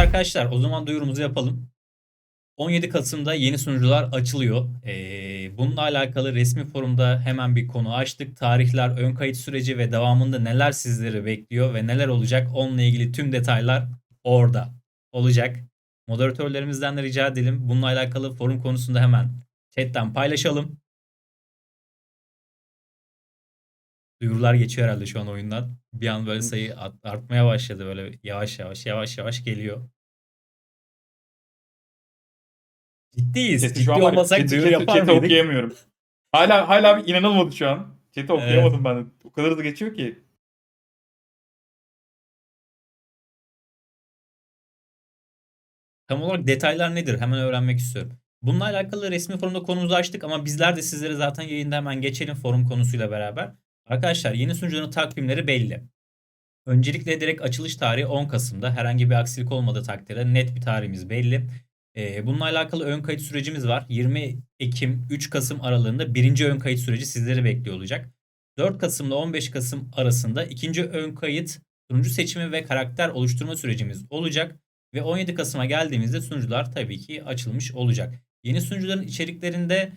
arkadaşlar o zaman duyurumuzu yapalım. 17 Kasım'da yeni sunucular açılıyor. Ee, bununla alakalı resmi forumda hemen bir konu açtık. Tarihler, ön kayıt süreci ve devamında neler sizleri bekliyor ve neler olacak onunla ilgili tüm detaylar orada olacak. Moderatörlerimizden de rica edelim. Bununla alakalı forum konusunda hemen chatten paylaşalım. Duyurular geçiyor herhalde şu an oyundan. Bir an böyle sayı art- artmaya başladı böyle yavaş yavaş yavaş yavaş geliyor. Ciddiyiz. Chat'i Ciddi şu an var ya, olmasak chat'i- duyuru chat'i- yapar chat'i mıydık? okuyamıyorum. Hala hala inanılmadı şu an. Chat'i okuyamadım ben. O kadar hızlı geçiyor ki. Tam olarak detaylar nedir? Hemen öğrenmek istiyorum. Bununla alakalı resmi forumda konumuzu açtık ama bizler de sizlere zaten yayında hemen geçelim forum konusuyla beraber. Arkadaşlar yeni sunucunun takvimleri belli. Öncelikle direkt açılış tarihi 10 Kasım'da. Herhangi bir aksilik olmadığı takdirde net bir tarihimiz belli. Ee, bununla alakalı ön kayıt sürecimiz var. 20 Ekim 3 Kasım aralığında birinci ön kayıt süreci sizleri bekliyor olacak. 4 Kasım'la 15 Kasım arasında ikinci ön kayıt sunucu seçimi ve karakter oluşturma sürecimiz olacak. Ve 17 Kasım'a geldiğimizde sunucular tabii ki açılmış olacak. Yeni sunucuların içeriklerinde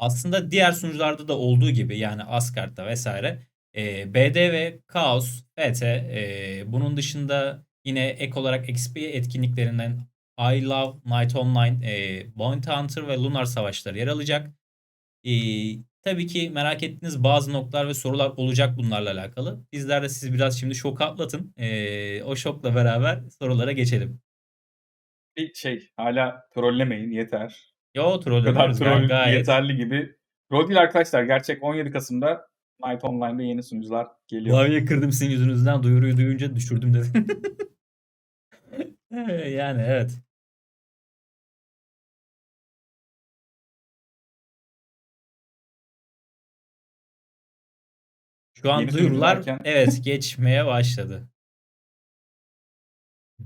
aslında diğer sunucularda da olduğu gibi yani Asgard'da vesaire e, BD ve Chaos, FT e, bunun dışında yine ek olarak XP etkinliklerinden I Love Night Online, e, Bounty Hunter ve Lunar Savaşları yer alacak. E, tabii ki merak ettiğiniz bazı noktalar ve sorular olacak bunlarla alakalı. Bizler de siz biraz şimdi şok atlatın. E, o şokla beraber sorulara geçelim. Bir şey hala trollemeyin yeter. Yo Bu kadar troll gayet. yeterli gibi. Troll değil arkadaşlar. Gerçek 17 Kasım'da Night Online'da yeni sunucular geliyor. Klavyeyi kırdım sizin yüzünüzden duyuruyu duyunca düşürdüm dedi. yani evet. Şu an Yeni duyurular evet geçmeye başladı.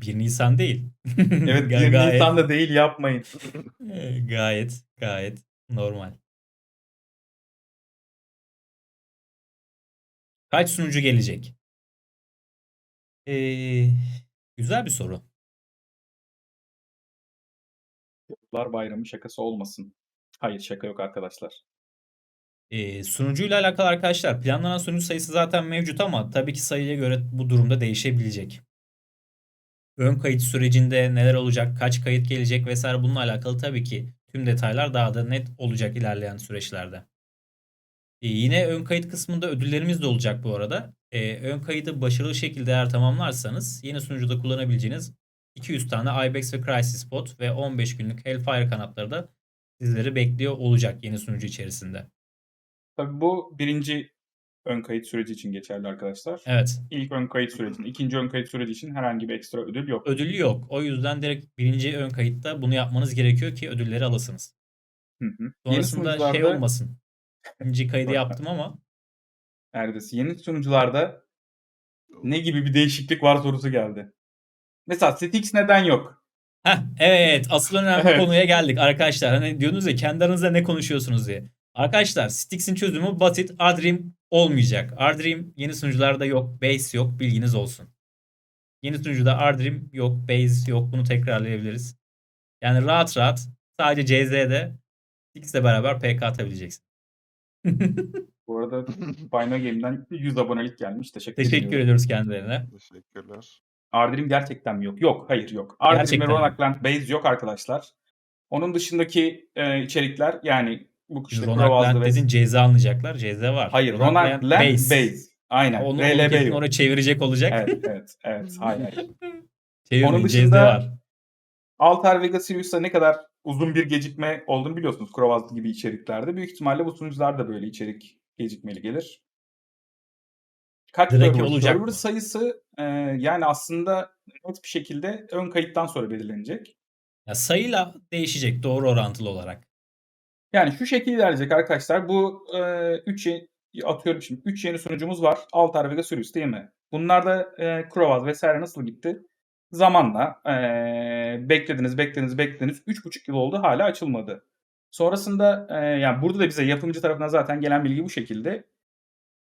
1 Nisan değil. Evet Ga- 1 gayet, Nisan'da değil yapmayın. e, gayet gayet normal. Kaç sunucu gelecek? Ee, güzel bir soru. Yıllar bayramı şakası olmasın. Hayır şaka yok arkadaşlar. Ee, sunucuyla alakalı arkadaşlar planlanan sunucu sayısı zaten mevcut ama tabii ki sayıya göre bu durumda değişebilecek. Ön kayıt sürecinde neler olacak, kaç kayıt gelecek vesaire bununla alakalı tabii ki tüm detaylar daha da net olacak ilerleyen süreçlerde. Ee, yine ön kayıt kısmında ödüllerimiz de olacak bu arada. Ee, ön kaydı başarılı şekilde eğer tamamlarsanız yeni sunucuda kullanabileceğiniz 200 tane Ibex ve Crisis bot ve 15 günlük Hellfire kanatları da sizleri bekliyor olacak yeni sunucu içerisinde. Tabii bu birinci ön kayıt süreci için geçerli arkadaşlar. Evet. İlk ön kayıt sürecinde, ikinci ön kayıt süreci için herhangi bir ekstra ödül yok. Ödülü yok. O yüzden direkt birinci ön kayıtta bunu yapmanız gerekiyor ki ödülleri alasınız. Hı hı. Yeni Sonrasında şey sunucularda olmasın. İkinci kaydı yaptım ama neredeyse yeni sunucularda ne gibi bir değişiklik var sorusu geldi. Mesela Stix neden yok? Heh, evet asıl önemli Evet. konuya geldik arkadaşlar. Hani diyorsunuz ya kendi aranızda ne konuşuyorsunuz diye. Arkadaşlar Stix'in çözümü basit. Adrim olmayacak. Adrim yeni sunucularda yok. Base yok. Bilginiz olsun. Yeni sunucuda Adrim yok. Base yok. Bunu tekrarlayabiliriz. Yani rahat rahat sadece CZ'de Stix'le beraber PK atabileceksin. Bu arada Final Game'den 100 abonelik gelmiş. Teşekkür, Teşekkür ediyorum. ediyoruz kendilerine. Teşekkürler. Ardrim gerçekten mi yok? Yok, hayır yok. Ardrim Gerçekten ve? Ronakland Base yok arkadaşlar. Onun dışındaki e, içerikler yani bu işte Ronald Land dedin ceza alınacaklar. Ceza var. Hayır, Ronald Ronakland Land Base. Aynen. Onu, onu RLB oraya çevirecek olacak. Evet, evet, evet. Hayır. Çevirmeyin. Onun dışında- var. Altar Vega Sirius'a ne kadar uzun bir gecikme olduğunu biliyorsunuz Krovaz gibi içeriklerde. Büyük ihtimalle bu sunucular da böyle içerik gecikmeli gelir. Kaç Drake server? olacak server mı? sayısı e, yani aslında net bir şekilde ön kayıttan sonra belirlenecek. Ya sayıyla değişecek doğru orantılı olarak. Yani şu şekilde ilerleyecek arkadaşlar. Bu 3 atıyorum şimdi 3 yeni sunucumuz var. Altar Vega Sirius değil mi? Bunlarda e, Krovaz vesaire nasıl gitti? Zamanla e, beklediniz, beklediniz, beklediniz. 3,5 yıl oldu hala açılmadı. Sonrasında e, yani burada da bize yapımcı tarafından zaten gelen bilgi bu şekilde.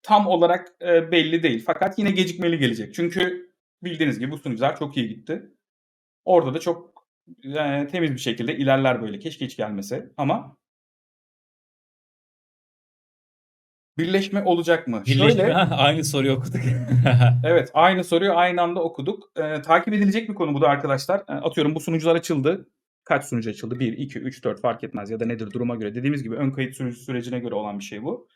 Tam olarak e, belli değil. Fakat yine gecikmeli gelecek. Çünkü bildiğiniz gibi bu sunucular çok iyi gitti. Orada da çok eee, temiz bir şekilde ilerler böyle. Keşke hiç gelmese ama birleşme olacak mı? Birleşme Şöyle aynı soruyu okuduk. Evet, aynı soruyu aynı anda okuduk. Eee, takip edilecek bir konu bu da arkadaşlar. Eee, atıyorum bu sunucular açıldı. Kaç sunucu açıldı? 1, 2, 3, 4 fark etmez ya da nedir duruma göre. Dediğimiz gibi ön kayıt süreci sürecine göre olan bir şey bu.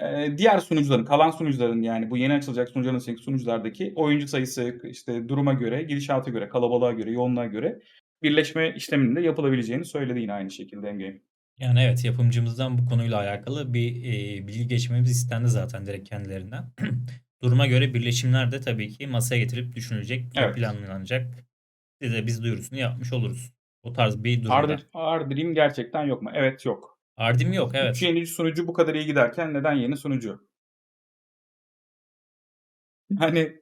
Eee, diğer sunucuların, kalan sunucuların yani bu yeni açılacak sunucuların sunuculardaki oyuncu sayısı, işte duruma göre, gidişata göre, kalabalığa göre, yoğunluğa göre birleşme işleminin de yapılabileceğini söyledi yine aynı şekilde Endgame. Yani evet yapımcımızdan bu konuyla alakalı bir e, bilgi geçmemiz istendi zaten direkt kendilerinden. Duruma göre birleşimler de tabii ki masaya getirip düşünülecek, Evet. planlanacak. Size biz duyurusunu yapmış oluruz. O tarz bir durumda. Hard, Hard Dream gerçekten yok mu? Evet yok. Ardim yok Üç evet. yeni sunucu bu kadar iyi giderken neden yeni sunucu? Yani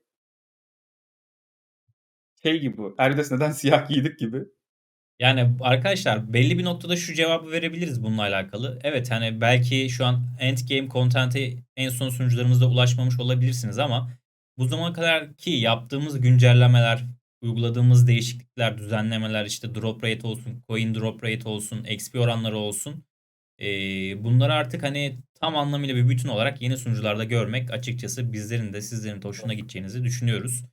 şey gibi bu. Erdes neden siyah giydik gibi. Yani arkadaşlar belli bir noktada şu cevabı verebiliriz bununla alakalı. Evet hani belki şu an endgame content'e en son sunucularımızda ulaşmamış olabilirsiniz ama bu zamana kadar ki yaptığımız güncellemeler, uyguladığımız değişiklikler, düzenlemeler işte drop rate olsun, coin drop rate olsun, XP oranları olsun. eee, bunları artık hani tam anlamıyla bir bütün olarak yeni sunucularda görmek açıkçası bizlerin de sizlerin de hoşuna gideceğinizi düşünüyoruz.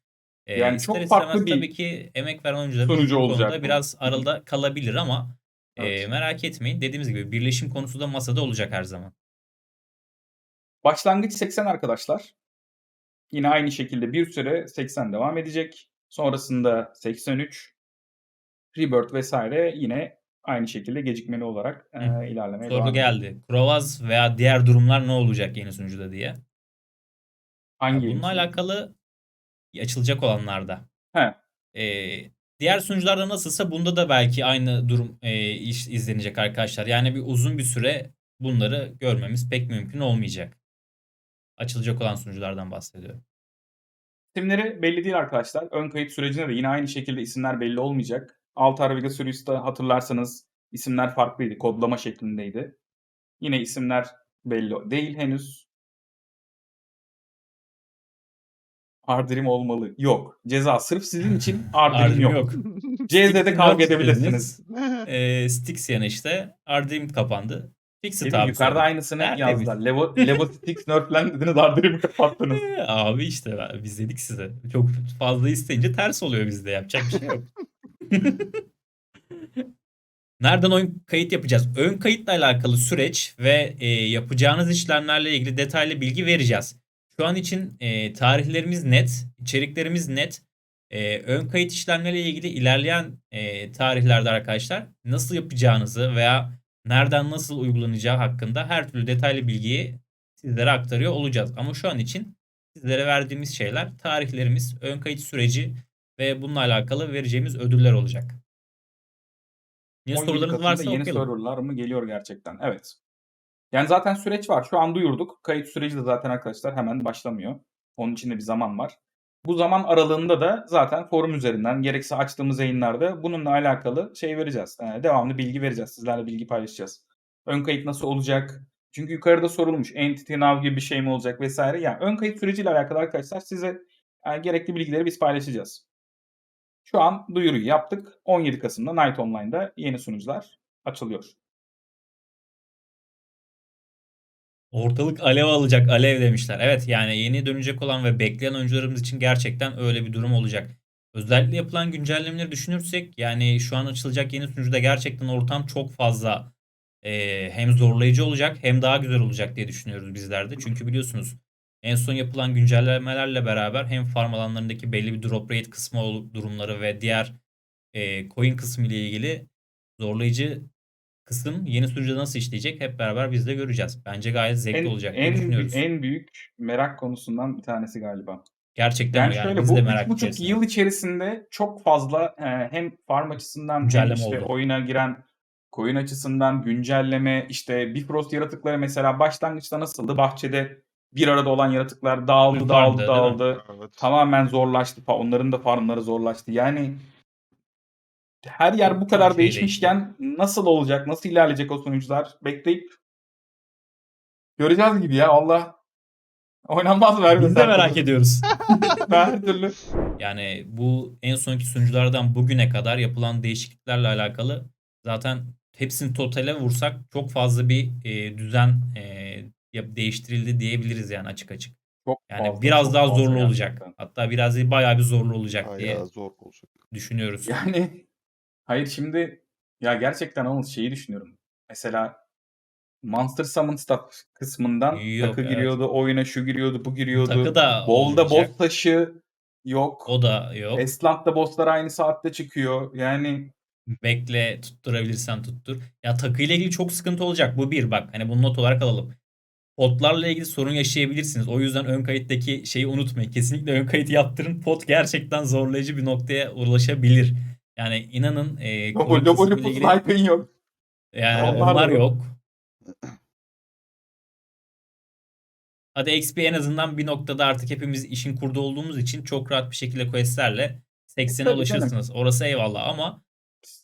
Eee, Yani ister çok farklı bir tabii ki emek veren bu olacak konuda bu. biraz arada kalabilir ama Evet. eee, merak etmeyin. Dediğimiz gibi birleşim konusu da masada olacak her zaman. Başlangıç 80 arkadaşlar. Yine aynı şekilde bir süre 80 devam edecek. Sonrasında 83, Rebirth vesaire yine aynı şekilde gecikmeli olarak eee, ilerlemeye devam Soru edecek. geldi. Krovaz veya diğer durumlar ne olacak yeni sunucuda diye. Ya Hangi bununla yeni sunucu? alakalı açılacak olanlarda. He. Eee, diğer sunucularda nasılsa bunda da belki aynı durum eee, iş izlenecek arkadaşlar. Yani bir uzun bir süre bunları görmemiz pek mümkün olmayacak. Açılacak olan sunuculardan bahsediyorum. İsimleri belli değil arkadaşlar. Ön kayıt sürecinde de yine aynı şekilde isimler belli olmayacak. Altar Vega Sirius'ta hatırlarsanız isimler farklıydı. Kodlama şeklindeydi. Yine isimler belli değil henüz. Hard Dream olmalı. Yok. Ceza sırf sizin için Ardim yok. yok. CZ'de kavga edebilirsiniz. Eee Styx yana işte Ardim kapandı. Fixit abi yukarıda sonra. aynısını Tertemiz. yazdılar. Levo, Levo Stix nerflendi dediniz Hard Dream'i kapattınız. Eee, Abi işte biz dedik size. Çok fazla isteyince ters oluyor bizde. Yapacak bir şey yok. Nereden oyun kayıt yapacağız? Ön kayıtla alakalı süreç ve e, yapacağınız işlemlerle ilgili detaylı bilgi vereceğiz. Şu an için e, tarihlerimiz net, içeriklerimiz net. E, ön kayıt işlemleriyle ilgili ilerleyen e, tarihlerde arkadaşlar nasıl yapacağınızı veya nereden nasıl uygulanacağı hakkında her türlü detaylı bilgiyi sizlere aktarıyor olacağız. Ama şu an için sizlere verdiğimiz şeyler tarihlerimiz, ön kayıt süreci ve bununla alakalı vereceğimiz ödüller olacak. 17 sorularınız varsa yeni okuyalım. serverlar mı geliyor gerçekten? Evet. Yani zaten süreç var. Şu an duyurduk. Kayıt süreci de zaten arkadaşlar hemen başlamıyor. Onun için de bir zaman var. Bu zaman aralığında da zaten forum üzerinden gerekse açtığımız yayınlarda bununla alakalı şey vereceğiz. Ee, devamlı bilgi vereceğiz. Sizlerle bilgi paylaşacağız. Ön kayıt nasıl olacak? Çünkü yukarıda sorulmuş. Entity Now gibi bir şey mi olacak vesaire. Yani ön kayıt süreciyle alakalı arkadaşlar size yani gerekli bilgileri biz paylaşacağız. Şu an duyuruyu yaptık. 17 Kasım'da Night Online'da yeni sunucular açılıyor. Ortalık alev alacak alev demişler. Evet yani yeni dönecek olan ve bekleyen oyuncularımız için gerçekten öyle bir durum olacak. Özellikle yapılan güncellemeleri düşünürsek yani şu an açılacak yeni sunucuda gerçekten ortam çok fazla e, hem zorlayıcı olacak hem daha güzel olacak diye düşünüyoruz bizler de. Çünkü biliyorsunuz en son yapılan güncellemelerle beraber hem farm alanlarındaki belli bir drop rate kısmı durumları ve diğer e, coin kısmı ile ilgili zorlayıcı kısım yeni sunucuda nasıl işleyecek hep beraber biz de göreceğiz. Bence gayet zevkli En, olacak diye en, düşünüyoruz. en büyük merak konusundan bir tanesi galiba. Gerçekten Yani yani şöyle biz bu de üç merak buçuk içerisindeyiz. yıl içerisinde çok fazla e, hem farm açısından hem Güncelleme işte oldu. oyuna giren coin açısından güncelleme işte Bifrost yaratıkları mesela başlangıçta nasıldı? Bahçede bir arada olan yaratıklar dağıldı dağıldı farmdı, mi? dağıldı. Evet. Tamamen zorlaştı. Onların da farmları zorlaştı. Yani her yer bu kadar şey değişmişken nasıl olacak? Nasıl ilerleyecek o sonuçlar? Bekleyip göreceğiz gibi ya. Allah oynanmaz vermesin. Biz de merak ediyoruz. Her türlü Yani bu en sonki sunuculardan bugüne kadar yapılan değişikliklerle alakalı zaten hepsini totale vursak çok fazla bir e, düzen e, yap- değiştirildi diyebiliriz yani açık açık. Çok Yani fazla, biraz çok daha fazla zorlu olacak. gerçekten. Hatta biraz değil bayağı bir zorlu olacak diye Bayağı zor olacak. düşünüyoruz. Yani hayır şimdi ya gerçekten Anıl şeyi düşünüyorum. Mesela Monster Summon Stuff kısmından Yok, takı evet. giriyordu, oyuna şu giriyordu, bu giriyordu. Takı da Bolda boss taşı yok. O da yok. Esland'da bosslar aynı saatte çıkıyor. Yani Bekle tutturabilirsen tuttur. Ya takıyla ilgili çok sıkıntı olacak. Bu bir bak. Hani bunu not olarak alalım. Potlarla ilgili sorun yaşayabilirsiniz. O yüzden ön kayıttaki şeyi unutmayın. Kesinlikle ön kayıt yaptırın. Pot gerçekten zorlayıcı bir noktaya ulaşabilir. Yani inanın e, Lobo, Lobo Lupus ilgili- yok. yani Onlar onlar yok. yok. Hadi XP en azından bir noktada artık hepimiz işin kurdu olduğumuz için çok rahat bir şekilde questlerle 80'e Tabii ulaşırsınız. Orası eyvallah ama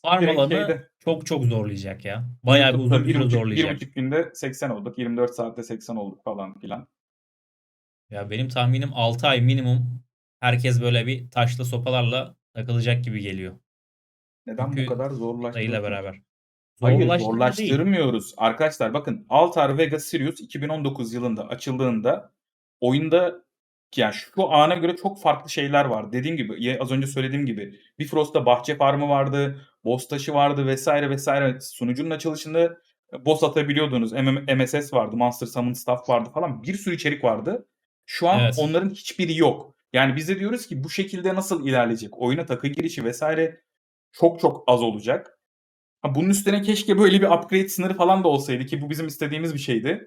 farm alanı şeyde, çok çok zorlayacak ya. Bayağı bir uzun bir süre zorlayacak. Bir buçuk günde 80 olduk. 24 saatte 80 olduk falan filan. Ya benim tahminim 6 ay minimum herkes böyle bir taşla sopalarla takılacak gibi geliyor. Neden Çünkü bu kadar Dayıyla zorlaştırıyorsunuz? beraber. Hayır Zorlaştırma değil. zorlaştırmıyoruz. Arkadaşlar bakın Altar Vega Sirius 2019 yılında açıldığında oyunda yani şu ana göre çok farklı şeyler var. Dediğim gibi ya- az önce söylediğim gibi Bifrost'ta bahçe farmı vardı, boss taşı vardı vesaire vesaire. Sunucunun açılışında boss atabiliyordunuz. MM MSS vardı, Monster Summon Stuff vardı falan. Bir sürü içerik vardı. Şu an Evet. onların hiçbiri yok. Yani biz de diyoruz ki bu şekilde nasıl ilerleyecek? Oyuna takı girişi vesaire çok çok az olacak. Bunun üstüne keşke böyle bir upgrade sınırı falan da olsaydı ki bu bizim istediğimiz bir şeydi.